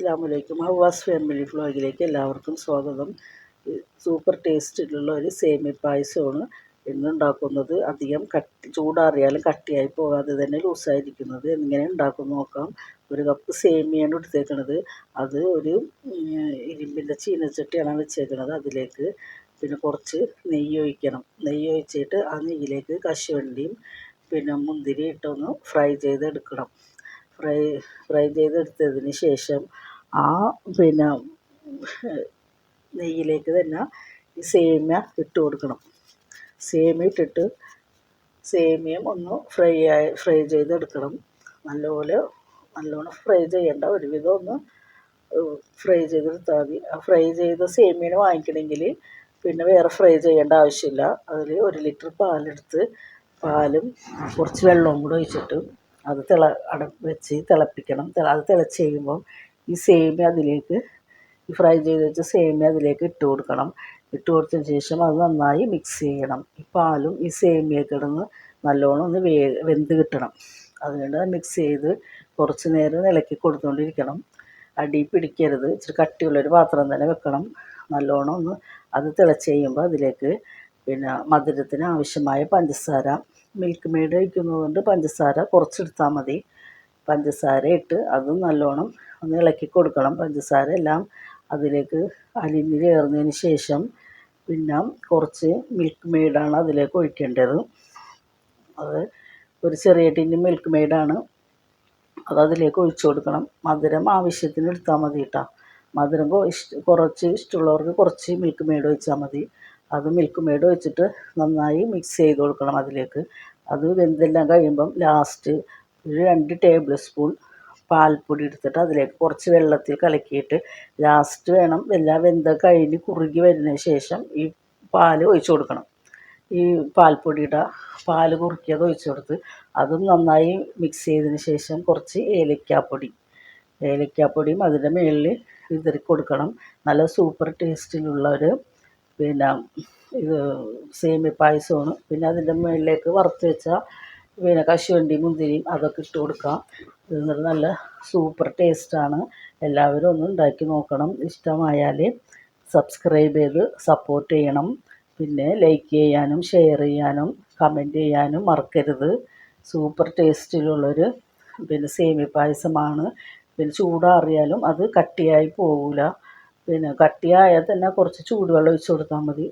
അസ്സാം വലൈക്കും ഹവാസ് ഫാമിലി ഫ്ലോഗിലേക്ക് എല്ലാവർക്കും സ്വാഗതം. സൂപ്പർ ടേസ്റ്റിലുള്ള ഒരു സേമി പായസമാണ് ഇന്ന് ഉണ്ടാക്കുന്നത് അധികം കട്ടി ചൂടാറിയാലും കട്ടിയായി പോകാതെ തന്നെ ലൂസായിരിക്കുന്നത്. എങ്ങനെ ഉണ്ടാക്കും നോക്കാം. ഒരു കപ്പ് സേമിയാണ് എടുത്തേക്കണത്. അത് ഒരു ഇരുമ്പിന്റെ ചീനച്ചട്ടിയാണ് വെച്ചേക്കണത് അതിലേക്ക്. പിന്നെ കുറച്ച് നെയ്യ് ഒഴിക്കണം. നെയ്യ് ഒഴിച്ചിട്ട് ആ നെയ്യിലേക്ക് കശുവണ്ടിയും പിന്നെ മുന്തിരി ഇട്ടൊന്ന് ഫ്രൈ ചെയ്തെടുക്കണം. ഫ്രൈ ഫ്രൈ ചെയ്തെടുത്തതിന് ശേഷം ആ പിന്നെ നെയ്യിലേക്ക് തന്നെ ഈ സേമിയ ഇട്ട് കൊടുക്കണം. സേമിയ ഇട്ടിട്ട് സേമിയം ഒന്ന് ഫ്രൈ ആയി ഫ്രൈ ചെയ്തെടുക്കണം. നല്ലപോലെ നല്ലോണം ഫ്രൈ ചെയ്യേണ്ട. ഒരുവിധം ഒന്ന് ഫ്രൈ ചെയ്തെടുത്താൽ മതി. ആ ഫ്രൈ ചെയ്ത സേമിയന് വാങ്ങിക്കണമെങ്കിൽ പിന്നെ വേറെ ഫ്രൈ ചെയ്യേണ്ട ആവശ്യമില്ല. അതിൽ ഒരു ലിറ്റർ പാലെടുത്ത് പാലും കുറച്ച് വെള്ളവും കൂടെ ഒഴിച്ചിട്ട് അത് തിള അട വെച്ച് തിളപ്പിക്കണം. അത് തിളച്ച് കഴിയുമ്പോൾ ഈ സേമിയ അതിലേക്ക് ഈ ഫ്രൈ ചെയ്ത് വെച്ച സേമിയ അതിലേക്ക് ഇട്ട് കൊടുക്കണം. ഇട്ട് കൊടുത്തതിന് ശേഷം അത് നന്നായി മിക്സ് ചെയ്യണം. ഈ പാലും ഈ സേമിയൊക്കെ കിടന്ന് നല്ലോണം ഒന്ന് വേ വെന്ത് കിട്ടണം. അതുകൊണ്ട് മിക്സ് ചെയ്ത് കുറച്ച് നേരം ഇളക്കി കൊടുത്തുകൊണ്ടിരിക്കണം അടി പിടിക്കരുത്. ഇച്ചിരി കട്ടിയുള്ളൊരു പാത്രം തന്നെ വെക്കണം. നല്ലോണം ഒന്ന് അത് തിളച്ച് കഴിയുമ്പോൾ അതിലേക്ക് പിന്നെ മധുരത്തിന് ആവശ്യമായ പഞ്ചസാര. മിൽക്ക് മെയ്ഡ് കഴിക്കുന്നതുകൊണ്ട് പഞ്ചസാര കുറച്ചെടുത്താൽ മതി. പഞ്ചസാര ഇട്ട് അതും നല്ലോണം ഒന്ന് ഇളക്കി കൊടുക്കണം. പഞ്ചസാര എല്ലാം അതിലേക്ക് അലിഞ്ഞ് ചേർന്നതിന് ശേഷം പിന്നെ കുറച്ച് മിൽക്ക് മെയ്ഡാണ് അതിലേക്ക് ഒഴിക്കേണ്ടത്. അത് ഒരു ചെറിയ ടിന്ന് മിൽക്ക് മെയ്ഡാണ് അത് അതിലേക്ക് ഒഴിച്ചു കൊടുക്കണം. മധുരം ആവശ്യത്തിന് എടുത്താൽ മതി കേട്ടോ മധുരം ഇഷ്ട കുറച്ച് ഇഷ്ടമുള്ളവർക്ക് കുറച്ച് മിൽക്ക് മെയ്ഡ് ഒഴിച്ചാൽ മതി. അത് മിൽക്ക് മെയ്ഡ് ഒഴിച്ചിട്ട് നന്നായി മിക്സ് ചെയ്ത് കൊടുക്കണം അതിലേക്ക്. അത് വെന്തെല്ലാം കഴിയുമ്പം ലാസ്റ്റ് ഒരു രണ്ട് ടേബിൾ സ്പൂൺ പാൽപ്പൊടി എടുത്തിട്ട് അതിലേക്ക് കുറച്ച് വെള്ളത്തിൽ കലക്കിയിട്ട് ലാസ്റ്റ് വേണം. എല്ലാം വെന്ത കഴിഞ്ഞ് കുറുകി വരുന്നതിന് ശേഷം ഈ പാൽ ഒഴിച്ചു കൊടുക്കണം. ഈ പാൽപ്പൊടിയുടെ പാൽ കുറുക്കിയത് ഒഴിച്ചു കൊടുത്ത് അതും നന്നായി മിക്സ് ചെയ്തതിന് ശേഷം കുറച്ച് ഏലക്കാപ്പൊടി. ഏലക്കാപ്പൊടിയും അതിന്റെ മുകളിൽ വിതറി കൊടുക്കണം. നല്ല സൂപ്പർ ടേസ്റ്റിലുള്ള ഒരു പിന്നെ ഇത് സേമിയ പായസമാണ്. പിന്നെ അതിന്റെ മുകളിലേക്ക് വറുത്ത് വെച്ച പിന്നെ കശുവണ്ടി മുന്തിരിയും അതൊക്കെ ഇട്ട് കൊടുക്കാം. എന്നിട്ട് നല്ല സൂപ്പർ ടേസ്റ്റാണ് എല്ലാവരും ഒന്ന് ഉണ്ടാക്കി നോക്കണം. ഇഷ്ടമായാൽ സബ്സ്ക്രൈബ് ചെയ്ത് സപ്പോർട്ട് ചെയ്യണം. പിന്നെ ലൈക്ക് ചെയ്യാനും ഷെയർ ചെയ്യാനും കമന്റ് ചെയ്യാനും മറക്കരുത്. സൂപ്പർ ടേസ്റ്റിലുള്ളൊരു പിന്നെ സേമി പായസമാണ്. പിന്നെ ചൂടാറിയാലും അത് കട്ടിയായി പോകില്ല പിന്നെ കട്ടിയായാൽ തന്നെ കുറച്ച് ചൂടുവെള്ളം ഒഴിച്ച് കൊടുത്താൽ മതി.